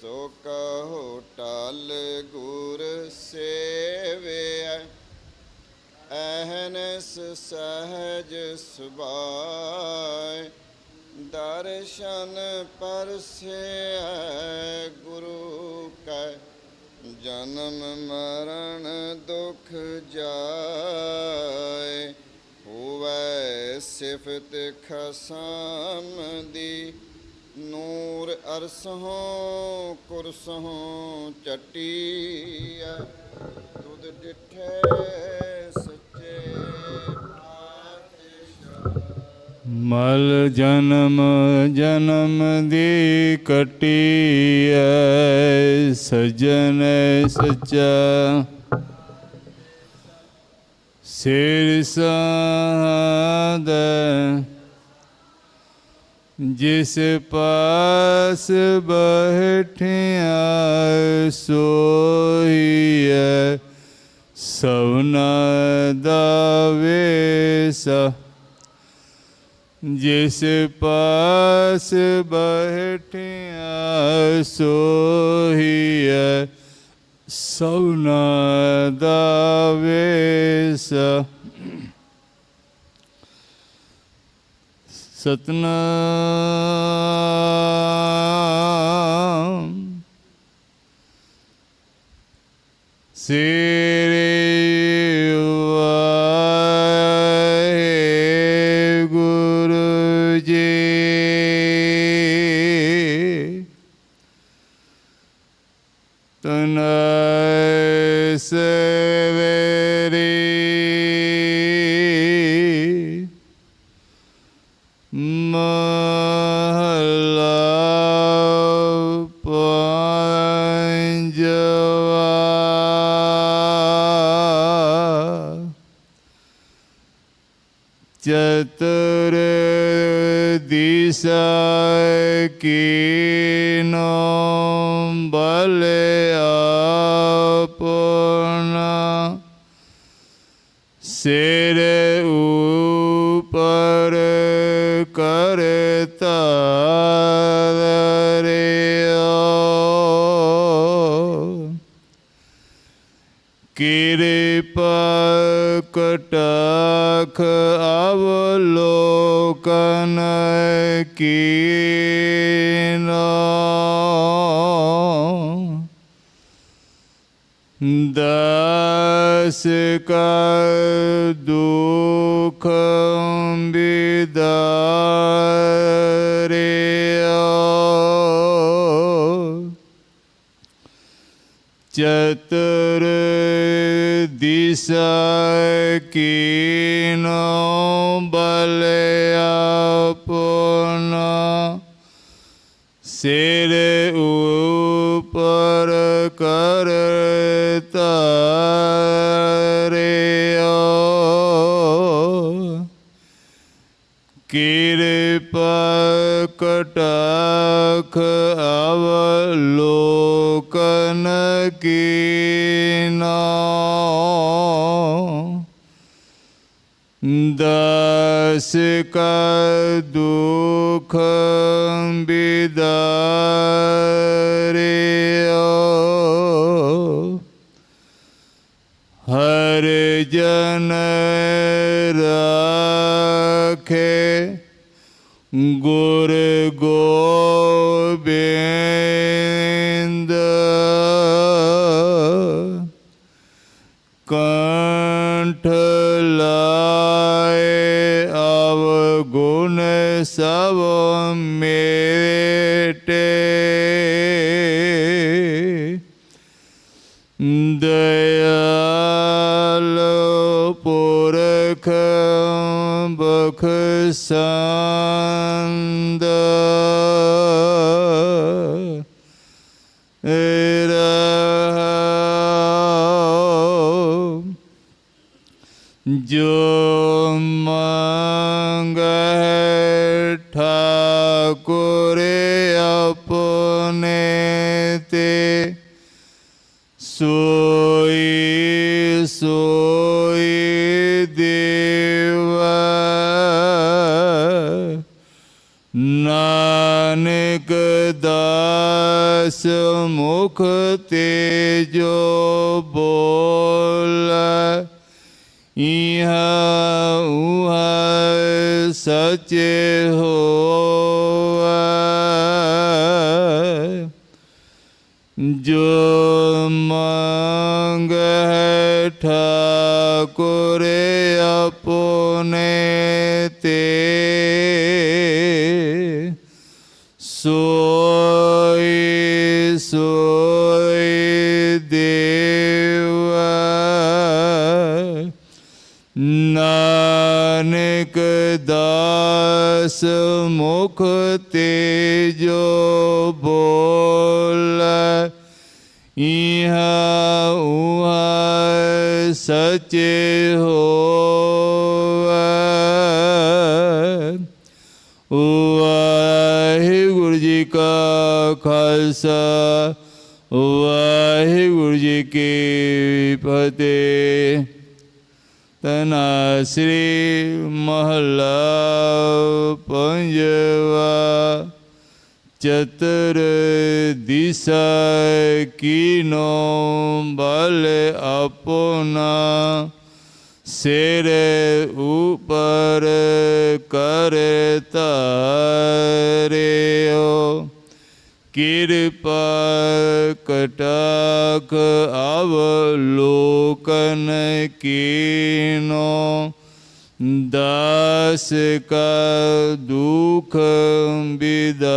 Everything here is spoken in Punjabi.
ਸੋ ਕਹੋ ਟਲ ਗੁਰ ਸੇਵਿਆ ਅਹਨਸ ਸਹਜ ਸੁਭਾਇ, ਦਰਸ਼ਨ ਪਰਸੈ ਗੁਰੂ ਕੈ, ਜਨਮ ਮਰਨ ਦੁਖ ਜਾਏ, ਹੋਵੇ ਸਿਫਤ ਖਸਮ ਦੀ ਨੂਰ ਅਰਸਹੋਂ, ਕੁਰਸਹੋਂ ਚਟੀਐ। ਤੁਧ ਡਿਠੇ ਸੱਚੇ ਮਲ ਜਨਮ ਜਨਮ ਦੀ ਕਟੀ ਐ ਸਜਣ ਸਚਾ। ਸਿਰ ਸਾਦ ਜਿਸ ਪਾਸ ਬਹਿਠਿਆ ਸੋਈਐ ਸਵਨਾ ਦਾ ਵੇਸਾ ਜਿਸ ਪਾਸ ਬਹਿਠਿਆ ਸੋਹੀਐ ਸਵਨਾ ਦਾ ਵੇਸ ਸਤਨਾਮ। ਸ੍ਰੀ ਵਾਹਿਗੁਰੂ ਜੀ। ਤਨ ਮਹਲਾ ਪੰਜਵਾ ਚਤੁਰ ਦਿਸ਼ਾ ਕੀਨੋ ਬਲ ਆਪਣਾ ਸਿਰ ਕਿਰਪ ਕਟਖ ਅਵਲੋਕਨ ਕੀਨੋ ਦਸ ਕਾ ਦੁਖ ਬਿਦਾਰਿਓ ਚਤੁਰ ਦਿਸ਼ਾ ਕੀਨੋ ਬਲ ਆਪਣਾ ਸਿਰ ਉਪਰ ਕਰਤਾ ਰਿਓ ਕਿਰਪਾ ਕਟਾਖ ਅਵਲੋਕਨ ਕੀਨਾ ਦਸ ਕ ਦੁਖ ਬਿਦਾਰਿਓ। ਹਰ ਜਨ ਰਾਖੇ ਗੁਰ ਗੋਬਿੰਦ। ਕੰਠ ਲਾਏ ਅਵਗੁਣ ਸਭ ਮੇਟੇ। ਦਇਆਲ ਪੁਰਖ ਬਖਸੰਦ ਠਾਕੁਰ ਆਪਣੇ ਤੇ ਸੋਈ ਸੋਈ ਦੇਵਾ। ਨਾਨਕ ਦਾਸ ਮੁਖ ਤੇ ਜੋ ਬੋਲ, ਇਹ ਉਹ ਸਚੇ ਹੋਵੇ ਜੋ ਮੰਗ ਹੈ ਠਾਕੁਰ ਆਪਨੇ ਤੇ, ਸੋਈ ਸੋਈ ਦੇਵਾ ਨਾਨਕ ਦਾਸ ਮੁਖ ਤੇ ਜੋ ਬੋਲੇ ਇਹ ਉਹ ਸਚੇ ਹੋਵੇ ਵਾਹਿਗੁਰੂ ਜੀ ਕਾ ਖਾਲਸਾ, ਵਾਹਿਗੁਰੂ ਜੀ ਕੀ ਫਤਿਹ। ਤਨਾ ਸ੍ਰੀ ਮਹੱਲਾ ਪੰਜਵਾ ਚਤਰ ਦਿਸਾ ਕੀਨੋ ਬਲ ਆਪਣਾ ਸਿਰ ਉਪਰ ਕਰ ਤਾਰਿਓ ਕਿਰਪਾ ਕਟਾਕ ਅਵਲੋਕਨ ਕੀਨੋ ਦਾਸ ਕਾ ਦੁਖ ਬਿਦਾਰਿਓ।